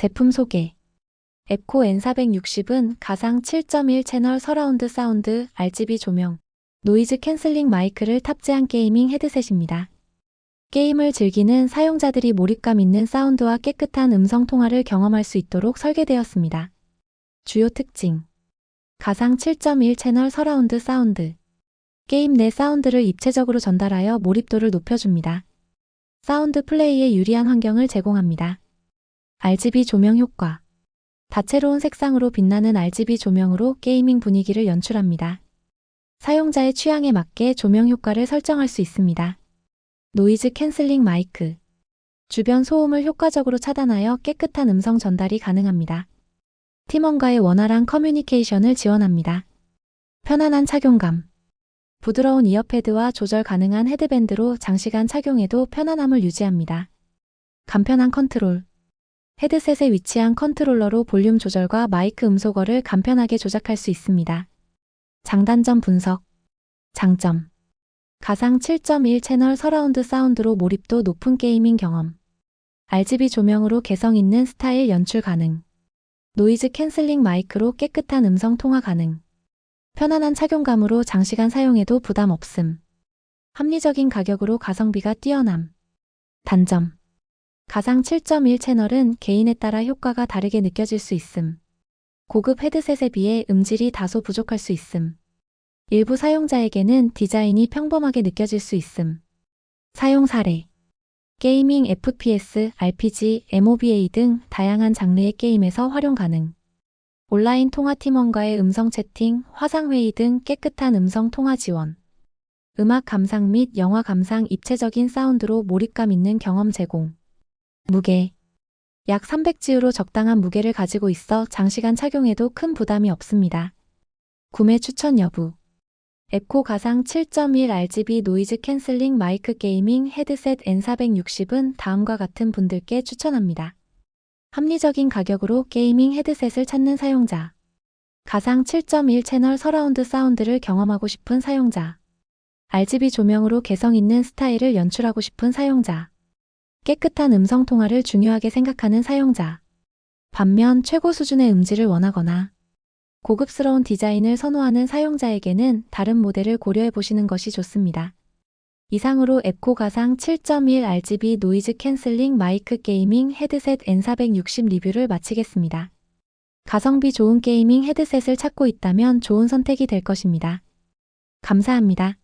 제품 소개 앱코 N460은 가상 7.1 채널 서라운드 사운드 RGB 조명, 노이즈 캔슬링 마이크를 탑재한 게이밍 헤드셋입니다. 게임을 즐기는 사용자들이 몰입감 있는 사운드와 깨끗한 음성 통화를 경험할 수 있도록 설계되었습니다. 주요 특징 가상 7.1 채널 서라운드 사운드 게임 내 사운드를 입체적으로 전달하여 몰입도를 높여줍니다. 사운드 플레이에 유리한 환경을 제공합니다. RGB 조명 효과 다채로운 색상으로 빛나는 RGB 조명으로 게이밍 분위기를 연출합니다. 사용자의 취향에 맞게 조명 효과를 설정할 수 있습니다. 노이즈 캔슬링 마이크 주변 소음을 효과적으로 차단하여 깨끗한 음성 전달이 가능합니다. 팀원과의 원활한 커뮤니케이션을 지원합니다. 편안한 착용감 부드러운 이어패드와 조절 가능한 헤드밴드로 장시간 착용해도 편안함을 유지합니다. 간편한 컨트롤 헤드셋에 위치한 컨트롤러로 볼륨 조절과 마이크 음소거를 간편하게 조작할 수 있습니다. 장단점 분석. 장점. 가상 7.1 채널 서라운드 사운드로 몰입도 높은 게이밍 경험. RGB 조명으로 개성 있는 스타일 연출 가능. 노이즈 캔슬링 마이크로 깨끗한 음성 통화 가능. 편안한 착용감으로 장시간 사용해도 부담 없음. 합리적인 가격으로 가성비가 뛰어남. 단점 가상 7.1 채널은 개인에 따라 효과가 다르게 느껴질 수 있음. 고급 헤드셋에 비해 음질이 다소 부족할 수 있음. 일부 사용자에게는 디자인이 평범하게 느껴질 수 있음. 사용 사례 게이밍 FPS, RPG, MOBA 등 다양한 장르의 게임에서 활용 가능. 온라인 통화 팀원과의 음성 채팅, 화상회의 등 깨끗한 음성 통화 지원. 음악 감상 및 영화 감상 입체적인 사운드로 몰입감 있는 경험 제공. 무게. 약 300지우로 적당한 무게를 가지고 있어 장시간 착용해도 큰 부담이 없습니다. 구매 추천 여부. 앱코 가상 7.1 RGB 노이즈 캔슬링 마이크 게이밍 헤드셋 N460은 다음과 같은 분들께 추천합니다. 합리적인 가격으로 게이밍 헤드셋을 찾는 사용자. 가상 7.1 채널 서라운드 사운드를 경험하고 싶은 사용자. RGB 조명으로 개성 있는 스타일을 연출하고 싶은 사용자 깨끗한 음성 통화를 중요하게 생각하는 사용자. 반면 최고 수준의 음질을 원하거나 고급스러운 디자인을 선호하는 사용자에게는 다른 모델을 고려해 보시는 것이 좋습니다. 이상으로 앱코 가상 7.1 RGB 노이즈 캔슬링 마이크 게이밍 헤드셋 N460 리뷰를 마치겠습니다. 가성비 좋은 게이밍 헤드셋을 찾고 있다면 좋은 선택이 될 것입니다. 감사합니다.